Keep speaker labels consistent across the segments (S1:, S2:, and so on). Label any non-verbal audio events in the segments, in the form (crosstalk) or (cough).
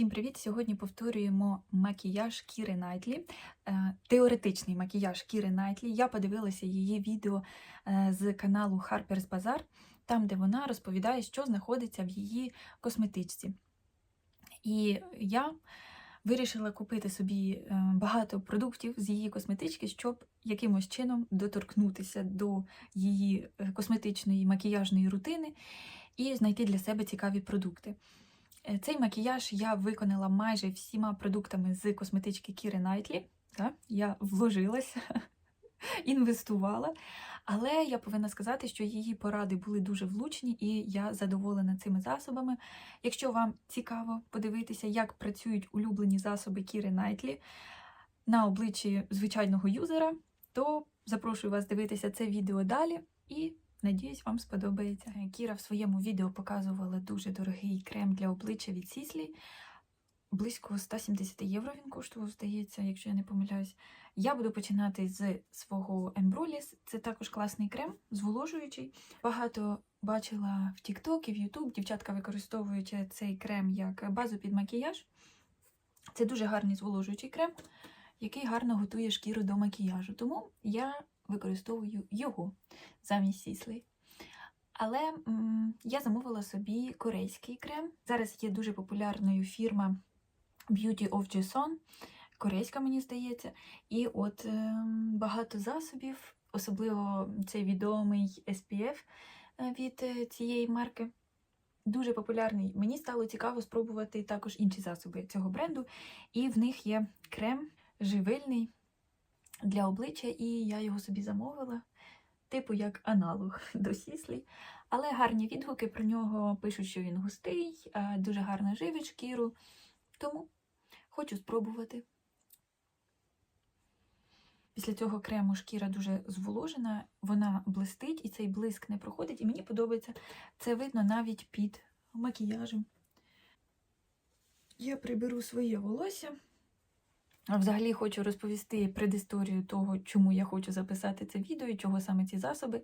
S1: Всім привіт! Сьогодні повторюємо макіяж Кіри Найтлі, е, теоретичний макіяж Кіри Найтлі. Я подивилася її відео е, з каналу Harper's Bazaar, там, де вона розповідає, що знаходиться в її косметичці. І я вирішила купити собі е, багато продуктів з її косметички, щоб якимось чином доторкнутися до її косметичної макіяжної рутини і знайти для себе цікаві продукти. Е, Цей макіяж я виконала майже всіма продуктами з косметички Кіри Найтлі. Так? Я вложилася, (laughs) інвестувала. Але я повинна сказати, що її поради були дуже влучні, і я задоволена цими засобами. Якщо вам цікаво подивитися, як працюють улюблені засоби Кіри Найтлі на обличчі звичайного юзера, то запрошую вас дивитися це відео далі і Надіюсь, вам сподобається. Кіра в своєму відео показувала дуже дорогий крем для обличчя від Сіслі. Близько 170 євро він коштував, здається, якщо я не помиляюсь. Я буду починати з свого Embrolis. Це також класний крем, зволожуючий. Багато бачила в TikTok і в YouTube. Дівчатка використовують цей крем як базу під макіяж. Це дуже гарний зволожуючий крем, який гарно готує шкіру до макіяжу. Тому я використовую його замість сіслей. Але м, я замовила собі корейський крем. Зараз є дуже популярною фірма Beauty of Jason, корейська, мені здається. І от е, багато засобів, особливо цей відомий SPF е, від е, цієї марки. Дуже популярний. Мені стало цікаво спробувати також інші засоби цього бренду. І в них є крем живильний для обличчя, і я його собі замовила, типу як аналог (laughs) до сіслі. Але гарні відгуки про нього пишуть, що він густий, е, дуже гарно живить шкіру. Тому хочу спробувати. Після цього крему шкіра дуже зволожена, вона блистить і цей блиск не проходить. І мені подобається це видно навіть під макіяжем. Я приберу своє волосся. Взагалі хочу розповісти предісторію того, чому я хочу записати це відео і чого саме ці засоби.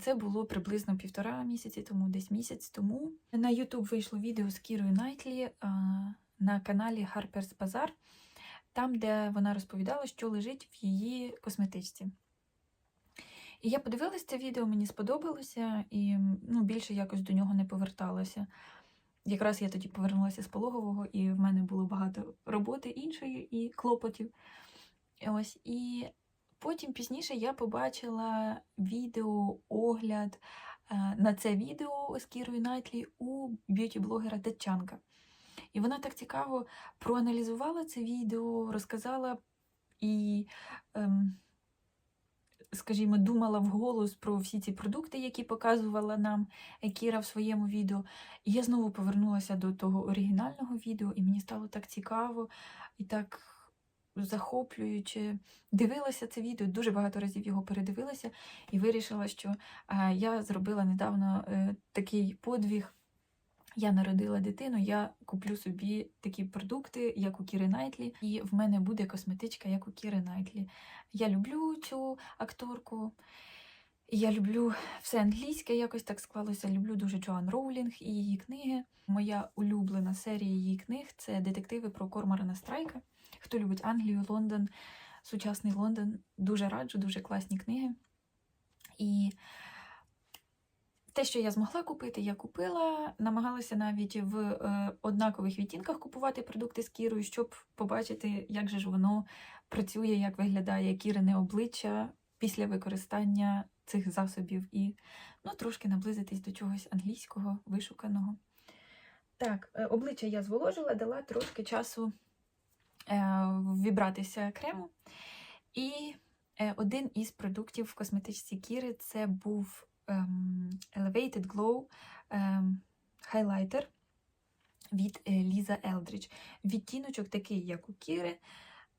S1: Це було приблизно півтора місяці тому, десь місяць тому. На YouTube вийшло відео з Кірою Найтлі на каналі Harper's Bazaar, там, де вона розповідала, що лежить в її косметичці. І я подивилася це відео, мені сподобалося, і ну, більше якось до нього не поверталася. Якраз я тоді повернулася з пологового, і в мене було багато роботи іншої і клопотів. Ось і потім пізніше я побачила відео, огляд е, на це відео з Кірою Найтлі у б'юті-блогера Датчанка. І вона так цікаво проаналізувала це відео, розказала і. Ем, скажімо, думала вголос про всі ці продукти, які показувала нам Кіра в своєму відео. І я знову повернулася до того оригінального відео, і мені стало так цікаво і так захоплююче. Дивилася це відео, дуже багато разів його передивилася, і вирішила, що я зробила недавно е, такий подвіг. Я народила дитину, я куплю собі такі продукти, як у Кіри Найтлі, і в мене буде косметичка, як у Кіри Найтлі. Я люблю цю акторку. Я люблю все англійське, якось так склалося. Люблю дуже Джоан Роулінг і її книги. Моя улюблена серія її книг це детективи про Корморана Страйка. Хто любить Англію, Лондон, сучасний Лондон, дуже раджу, дуже класні книги. І те, що я змогла купити, я купила. Намагалася навіть в е, однакових відтінках купувати продукти з кірою, щоб побачити, як же ж воно працює, як виглядає кірине обличчя після використання цих засобів і ну, трошки наблизитись до чогось англійського, вишуканого. Так, е, обличчя я зволожила, дала трошки часу е, вібратися крему. І е, один із продуктів в косметичці Кіри це був Elevated Glow ем, хайлайтер від е, Ліза Елдрідж. Відтіночок такий, як у Кіри,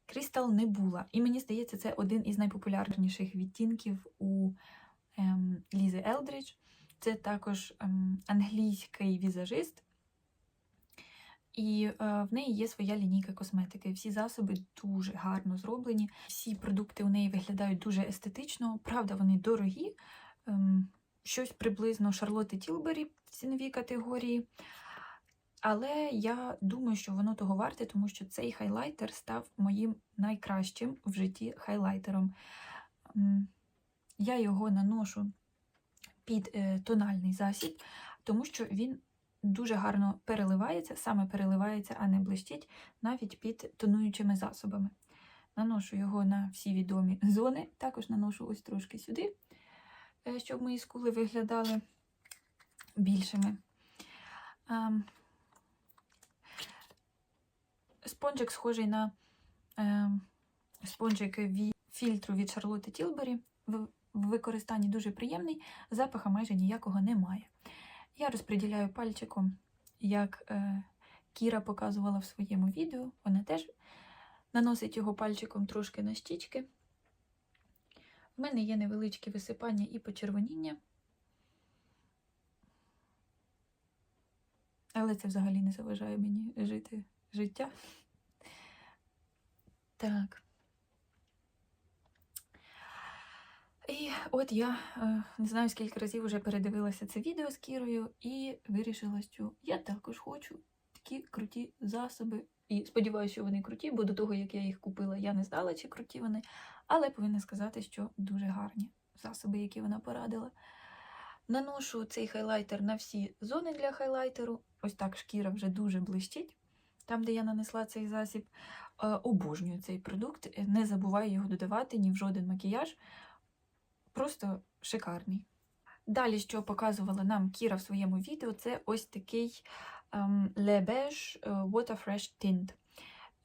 S1: Crystal не. І мені здається, це один із найпопулярніших відтінків у ем, Лізи Елдрідж. Це також ем, англійський візажист. І е, в неї є своя лінійка косметики. Всі засоби дуже гарно зроблені. Всі продукти у неї виглядають дуже естетично. Правда, вони дорогі. Щось приблизно Шарлотти Тілбері в ціновій категорії. Але я думаю, що воно того варте, тому що цей хайлайтер став моїм найкращим в житті хайлайтером. Я його наношу під е, тональний засіб, тому що він дуже гарно переливається, саме переливається, а не блищить, навіть під тонуючими засобами. Наношу його на всі відомі зони, також наношу ось трошки сюди, щоб мої скули виглядали більшими. Ем, Спонжик схожий на е, спонжик від фільтру від Tilbury. В в використанні дуже приємний, запаха майже ніякого немає. Я розподіляю пальчиком, як е, Кіра показувала в своєму відео. Вона теж наносить його пальчиком трошки на щічки. В мене є невеличкі висипання і почервоніння. Але це взагалі не заважає мені жити життя. Так. І от я е, не знаю, скільки разів вже передивилася це відео з Кірою і вирішила, що я також хочу такі круті засоби. І сподіваюся, що вони круті, бо до того, як я їх купила, я не знала, чи круті вони. Але повинна сказати, що дуже гарні засоби, які вона порадила. Наношу цей хайлайтер на всі зони для хайлайтеру. Ось так шкіра вже дуже блищить. Там, де я нанесла цей засіб, Е, обожнюю цей продукт. Не забуваю його додавати ні в жоден макіяж. Просто шикарний. Далі, що показувала нам Кіра в своєму відео, це ось такий Le Beige е, Water Fresh Tint.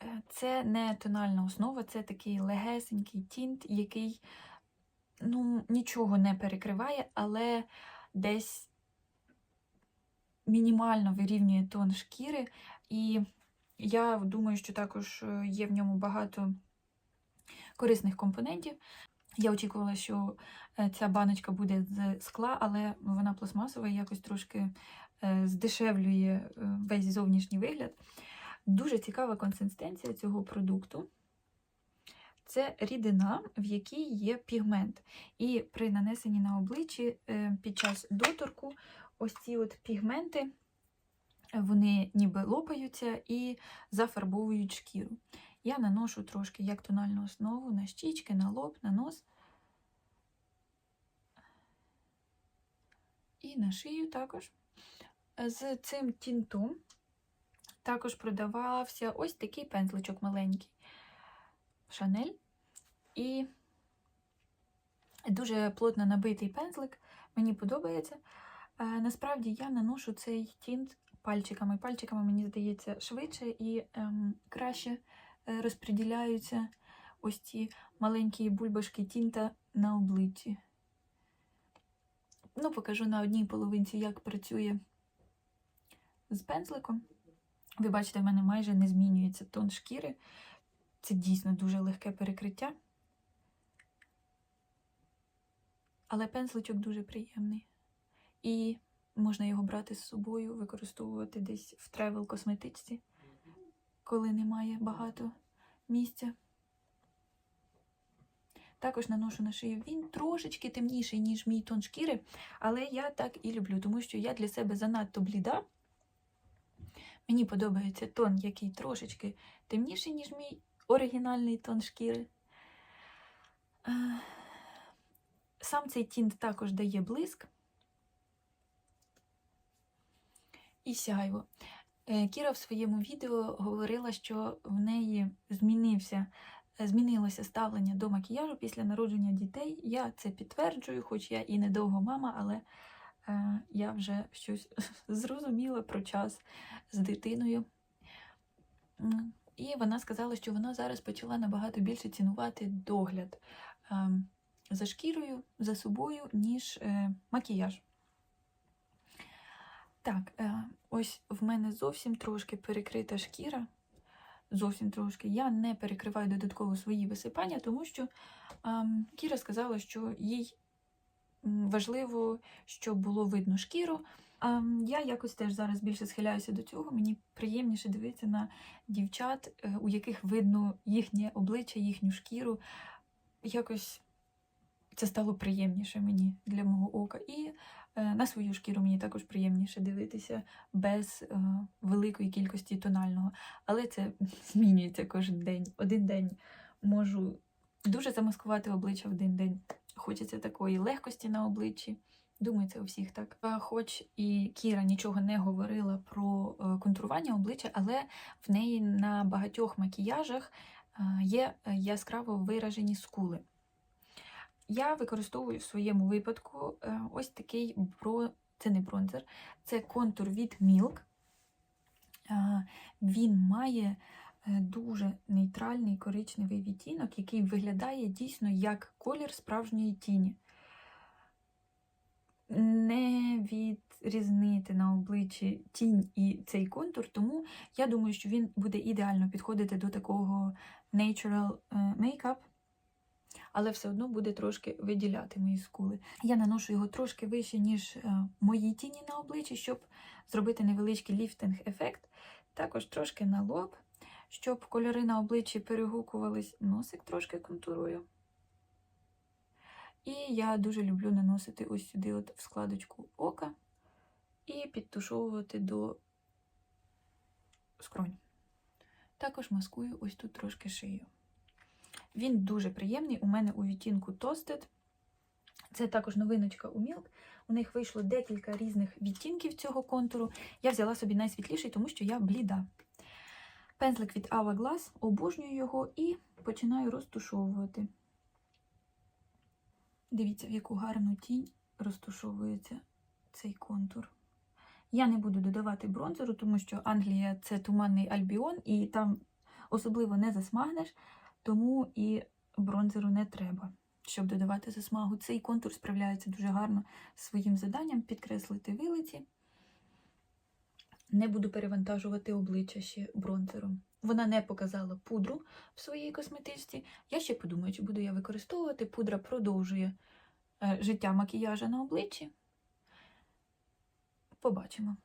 S1: Е, Це не тональна основа, це такий легесенький тінт, який ну, нічого не перекриває, але десь мінімально вирівнює тон шкіри. І я думаю, що також е, є в ньому багато корисних компонентів. Я очікувала, що ця баночка буде з скла, але вона пластмасова і якось трошки здешевлює е, весь зовнішній вигляд. Дуже цікава консистенція цього продукту. Це рідина, в якій є пігмент. І при нанесенні на обличчі е, під час доторку ось ці от пігменти вони ніби лопаються і зафарбовують шкіру. Я наношу трошки як тональну основу на щічки, на лоб, на нос. І на шию також. З цим тінтом також продавався ось такий пензличок маленький Шанель. І дуже плотно набитий пензлик, мені подобається. Е, Насправді я наношу цей тінт пальчиками. Пальчиками, мені здається, швидше і ем, краще е, розподіляються ось ці маленькі бульбашки тінта на обличчі. Ну, покажу на одній половинці, як працює з пензликом. Ви бачите, в мене майже не змінюється тон шкіри. Це дійсно дуже легке перекриття. Але пензличок дуже приємний. І можна його брати з собою, використовувати десь в тревел-косметичці, коли немає багато місця. Також наношу на шию він трошечки темніший, ніж мій тон шкіри, але я так і люблю, тому що я для себе занадто бліда. Мені подобається тон, який трошечки темніший, ніж мій оригінальний тон шкіри. Е, Сам цей тінт також дає блиск і сяйво. Е, Кіра в своєму відео говорила, що в неї змінився, змінилося ставлення до макіяжу після народження дітей. Я це підтверджую, хоч я і недовго мама, але е, я вже щось (laughs) зрозуміла про час з дитиною. І вона сказала, що вона зараз почала набагато більше цінувати догляд е, за шкірою, за собою, ніж е, макіяж. Так, е, ось в мене зовсім трошки перекрита шкіра. Зовсім трошки. Я не перекриваю додатково свої висипання, тому що ем, Кіра сказала, що їй важливо, щоб було видно шкіру. Я якось теж зараз більше схиляюся до цього. Мені приємніше дивитися на дівчат, е, у яких видно їхнє обличчя, їхню шкіру. Якось це стало приємніше мені для мого ока. І Е, На свою шкіру мені також приємніше дивитися без е, великої кількості тонального. Але це (laughs) змінюється кожен день. Один день можу дуже замаскувати обличчя, один день хочеться такої легкості на обличчі. Думаю, це у всіх так. Хоч і Кіра нічого не говорила про е, контурування обличчя, але в неї на багатьох макіяжах е, є е, яскраво виражені скули. Я використовую в своєму випадку ось такий бро... це не бронзер, це контур від Milk. Він має дуже нейтральний коричневий відтінок, який виглядає дійсно як колір справжньої тіні. Не відрізнити на обличчі тінь і цей контур, тому я думаю, що він буде ідеально підходити до такого natural е, makeup, але все одно буде трошки виділяти мої скули. Я наношу його трошки вище, ніж е, мої тіні на обличчі, щоб зробити невеличкий ліфтинг-ефект. Також трошки на лоб, щоб кольори на обличчі перегукувались. Носик трошки контурую. І я дуже люблю наносити ось сюди, от в складочку ока, і підтушовувати до скронь. Також маскую ось тут трошки шию. Він дуже приємний. У мене у відтінку Toasted. Це також новиночка у Milk. У них вийшло декілька різних відтінків цього контуру. Я взяла собі найсвітліший, тому що я бліда. Пензлик від Hourglass, обожнюю його і починаю розтушовувати. Дивіться, в яку гарну тінь розтушовується цей контур. Я не буду додавати бронзеру, тому що Англія це туманний альбіон, і там особливо не засмагнеш, тому і бронзеру не треба, щоб додавати засмагу. Цей контур справляється дуже гарно своїм заданням підкреслити вилиці. Не буду перевантажувати обличчя ще бронзером. Вона не показала пудру в своїй косметичці. Я ще подумаю, чи буду я використовувати. Пудра продовжує е, життя макіяжа на обличчі. Побачимо.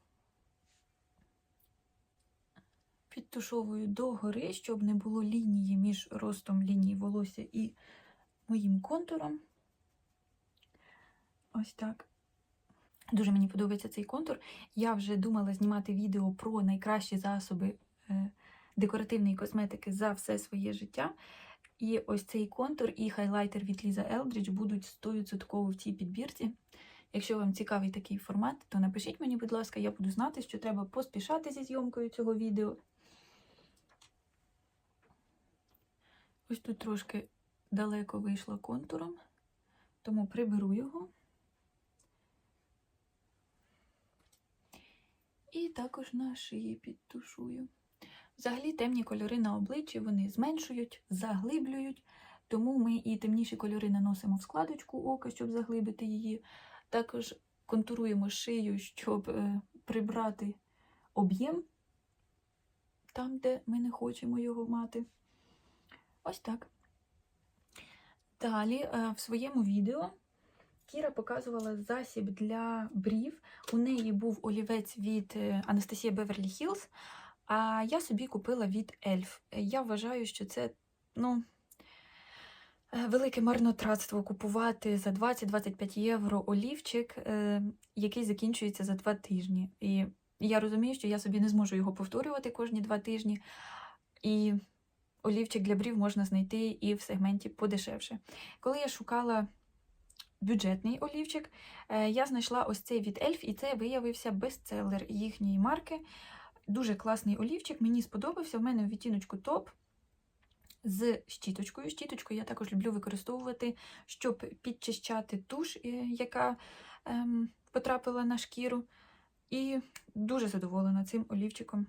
S1: Підтушовую догори, щоб не було лінії між ростом лінії волосся і моїм контуром. Ось так. Дуже мені подобається цей контур. Я вже думала знімати відео про найкращі засоби е, декоративної косметики за все своє життя. І ось цей контур і хайлайтер від Ліза Елдрідж будуть 100% в цій підбірці. Якщо вам цікавий такий формат, то напишіть мені, будь ласка, я буду знати, що треба поспішати зі зйомкою цього відео. Ось тут трошки далеко вийшло контуром, тому приберу його. І також на шиї підтушую. Взагалі темні кольори на обличчі вони зменшують, заглиблюють, тому ми і темніші кольори наносимо в складочку ока, щоб заглибити її. Також контуруємо шию, щоб е, прибрати об'єм там, де ми не хочемо його мати. Ось так. Далі е, в своєму відео Кіра показувала засіб для брів. У неї був олівець від е, Анастасія Беверлі Хіллз, а я собі купила від Ельф. Я вважаю, що це, ну. е, Велике марнотратство купувати за 20-25 євро олівчик, е, який закінчується за два тижні. І я розумію, що я собі не зможу його повторювати кожні два тижні. І олівчик для брів можна знайти і в сегменті подешевше. Коли я шукала бюджетний олівчик, е, я знайшла ось цей від Ельф, і це виявився бестселер їхньої марки. Дуже класний олівчик, мені сподобався. У мене в відтіночку топ з щіточкою. Щіточку я також люблю використовувати, щоб підчищати туш, е, яка ем, потрапила на шкіру. І дуже задоволена цим олівчиком.